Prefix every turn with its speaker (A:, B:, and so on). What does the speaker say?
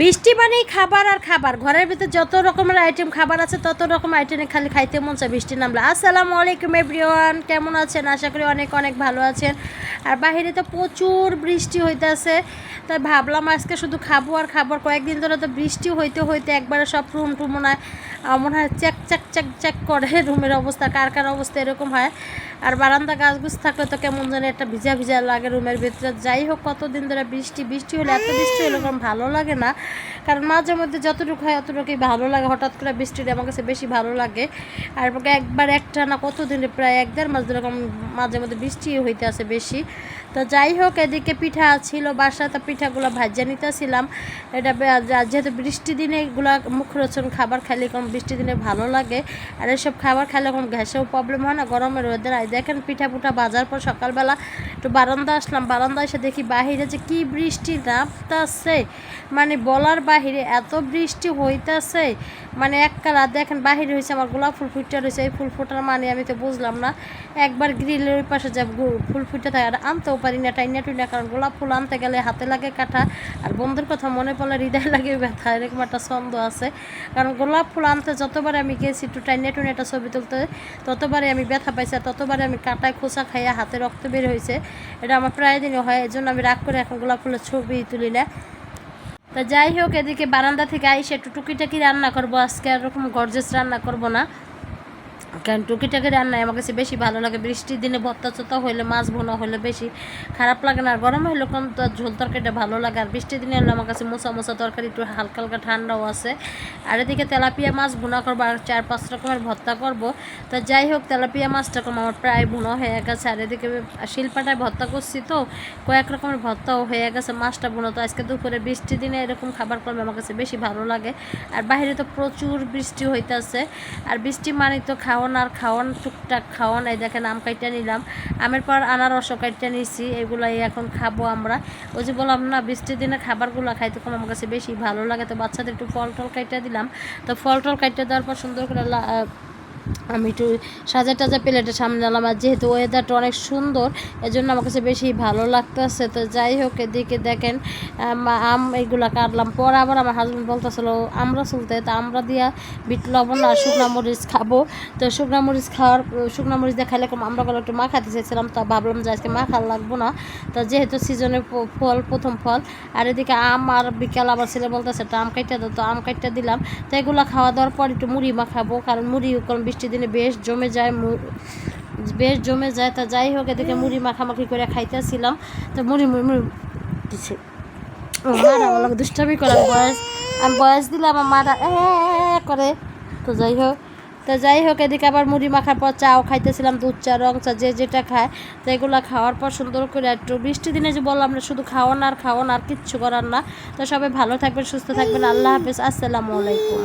A: বৃষ্টি মানেই খাবার আর খাবার। ঘরের ভিতরে যত রকমের আইটেম খাবার আছে, তত রকম আইটেম খালি খাইতে মন চায় বৃষ্টি নামলে। আসসালামু আলাইকুম এভরিওয়ান কেমন আছেন? আশা করি অনেক অনেক ভালো আছেন। আর বাহিরে তো প্রচুর বৃষ্টি হইতেছে, তাই ভাবলাম আজকে শুধু খাব আর খাবার কয়েকদিন ধরে তো বৃষ্টি হইতে হইতে একবারে সব রুম টুম মনে হয় মনে হয় চ্যাক চেক চেক চেক করে রুমের অবস্থা। কার কার অবস্থা এরকম হয়? আর বারান্দা গাছগুছ থাকলে তো কেমন যেন একটা ভিজা ভিজা লাগে রুমের ভিতরে। যাই হোক, কতদিন ধরে বৃষ্টি বৃষ্টি হলে এত বৃষ্টি হলে এরকম ভালো লাগে না। কারণ মাঝে মধ্যে যতটুকু হয় অতটুকুই ভালো লাগে। হঠাৎ করে বৃষ্টিটা আমার কাছে বেশি ভালো লাগে। আর একবার একটা না কতদিন প্রায় এক দেড় মাস ধরে মাঝে মধ্যে বৃষ্টি হইতে আছে বেশি। তো যাই হোক, এদিকে পিঠা ছিল বাসায়, তো পিঠাগুলো ভাজা নিতেছিলাম। এটা যেহেতু বৃষ্টি দিনে এগুলো মুখরোচন খাবার খাইলে কম বৃষ্টি দিনে ভালো লাগে। আর এসব খাবার খাইলে কম গ্যাসেও প্রবলেম হয় না, গরমের ওয়েদার দেখেন পিঠা পুঠা বাজার পর সকালবেলা একটু বারান্দা আসলাম, বারান্দা এসে দেখি বাহিরে যে কি বৃষ্টি নামতাছে। মানে বলার বাহিরে এত বৃষ্টি হইতাছে। মানে এক কালার দেখেন বাহিরে হয়েছে আমার গোলাপ ফুল ফুটটা রয়েছে এই ফুল ফোটার মানে আমি তো বুঝলাম না। একবার গ্রিলের ওই পাশে যা ফুল ফুটে থাকে, আর আনতেও পারি না, টাইনা টুইনা, কারণ গোলাপ ফুল আনতে গেলে হাতে লাগে কাটা, আর বন্ধুর কথা মনে পড়লে হৃদয় লাগে ব্যথা, এরকম একটা ছন্দ আছে। কারণ গোলাপ ফুল আনতে যতবার আমি গেছি, একটু টাইনা টুইনা একটা ছবি তুলতে, ততবারে আমি ব্যথা পাইছি, আর ততবারে আমি কাটায় খোঁচা খাইয়া হাতে রক্ত বের হয়েছে। এটা আমার প্রায় দিনই হয় এই জন্য আমি রাগ করে এখন গোলাপ ফুলের ছবি তুলি না। তা যাই হোক, এদিকে বারান্দা থেকে আইসে একটু টুকিটাকি রান্না করব। আজকে আর ওরকম গর্জেস রান্না করব না। কারণ টুকিটাকি রান্নায় আমার কাছে বেশি ভালো লাগে। বৃষ্টির দিনে ভত্তা চত্তা হইলে, মাছ ভোনা হলে বেশি খারাপ লাগে না। আর গরম হইলে কম তো ঝোল তরকারিটা ভালো লাগে। আর বৃষ্টির দিনে হলে আমার কাছে মোচা মোচা তরকারি, একটু হালকা হালকা ঠান্ডাও আছে। আর এদিকে তেলাপিয়া মাছ ভুনা করব, আর চার পাঁচ রকমের ভর্তা করব। তা যাই হোক, তেলাপিয়া মাছটা কম আমার প্রায় ভুনা হয়ে গেছে। আর এদিকে শিলপাটায় ভর্তা করছি তো, কয়েক রকমের ভর্তাও হয়ে গেছে মাছটা ভুনা। তো আজকে দুপুরে বৃষ্টির দিনে এরকম খাবার করবে আমার কাছে বেশি ভালো লাগে। আর বাইরে তো প্রচুর বৃষ্টি হইতাছে। আর বৃষ্টি মানে তো খাওয়ান আর খাওয়ান, টুকটাক খাওয়ান, এই দেখেন আম কাইটা নিলাম। আমের পর আনারসও কাইটা নিছি, এগুলাই এখন খাব আমরা। ওই যে বললাম না, বৃষ্টির দিনে খাবারগুলো খাইতে কম আমার কাছে বেশি ভালো লাগে, তো বাচ্চাদের একটু ফল টল কাইটা দিলাম। তো ফল টল কাইটা দেওয়ার পর সুন্দর করে আমি একটু সাজা টাজা প্লেটের সামনে আনলাম আর যেহেতু ওয়েদারটা অনেক সুন্দর, এজন্য আমার কাছে বেশি ভালো লাগতেছে। তো যাই হোক, এদিকে দেখেন, আম এইগুলা কাটলাম। পরে আবার আমার হাজব্যান্ড বলতেছিল, আমরা চলতে, তা আমরা দিয়া বিট লবণ আর শুকনা মরিচ খাব। তো শুকনা মরিচ খাওয়ার, শুকনা মরিচ দিয়ে খাইলে আমরা গেলে একটু মাখাতে চাইছিলাম, তা ভাবলাম যে আজকে মাখা লাগবো না। তো যেহেতু সিজনের ফল, প্রথম ফল, আর এদিকে আম আর বিকাল আবার ছেলে বলতেছে একটা আম কাইটা দাও। তো আম কাইটা দিলাম। তো এগুলো খাওয়া দাওয়ার পর একটু মুড়ি মাখাবো, কারণ মুড়ি বৃষ্টির দিনে বেশ জমে যায় বেশ জমে যায়। তা যাই হোক, এদিকে মুড়ি মাখামাখি করে খাইতেছিলাম। তো মুড়ি মুড়ি দিছে। মারা দুষ্টামি করে আমি বয়স। আমি বয়স দিলাম আমার মারা করে। তো যাই হোক, তো যাই হোক, এদিকে আবার মুড়ি মাখার পর চাও খাইতেছিলাম, দুধ চা, রং চা, যে যেটা খায়, তো এগুলো খাওয়ার পর সুন্দর করে একটু বৃষ্টি দিনে যে বললাম না, শুধু খাওয়ান আর খাওয়ান আর কিচ্ছু করার না। তো সবাই ভালো থাকবেন, সুস্থ থাকবেন। আল্লাহ হাফেজ। আসসালামু আলাইকুম।